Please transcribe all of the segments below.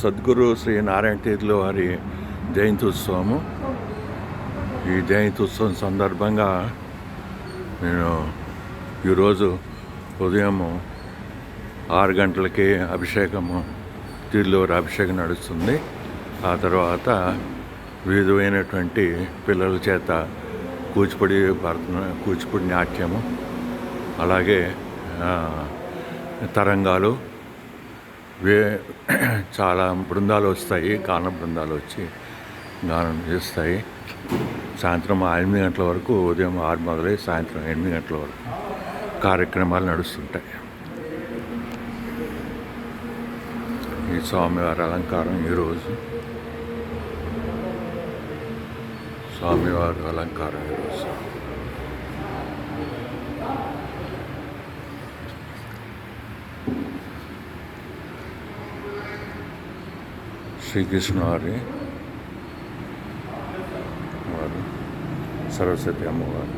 సద్గురు శ్రీ నారాయణ తీర్థుల వారి జయంతి ఉత్సవము ఈ జయంతి ఉత్సవం సందర్భంగా నేను ఈరోజు ఉదయము ఆరు గంటలకి అభిషేకము తీర్థులవారి అభిషేకం నడుస్తుంది. ఆ తర్వాత వివిధమైనటువంటి పిల్లల చేత కూచిపూడి భరత కూచిపూడి నాట్యము అలాగే తరంగాలు వే చాలా బృందాలు వస్తాయి గాన బృందాలు వచ్చి గానం చేస్తాయి. సాయంత్రం ఎనిమిది గంటల వరకు ఉదయం ఆరు మొదలై సాయంత్రం ఎనిమిది గంటల వరకు కార్యక్రమాలు నడుస్తుంటాయి. ఈ స్వామివారి అలంకారం ఈరోజు స్వామివారి అలంకారం ఈరోజు శ్రీకృష్ణ వారి వారు సరస్వతి అమ్మవారు.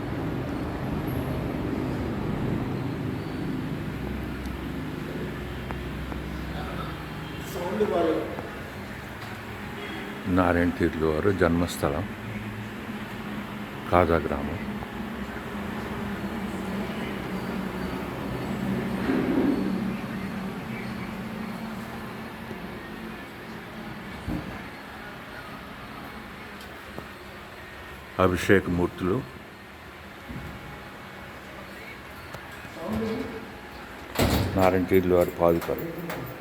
నారాయణ తీర్థుల వారు జన్మస్థలం కాజా గ్రామం. అభిషేకమూర్తులు. నారాయణ వారి పాదుకలు.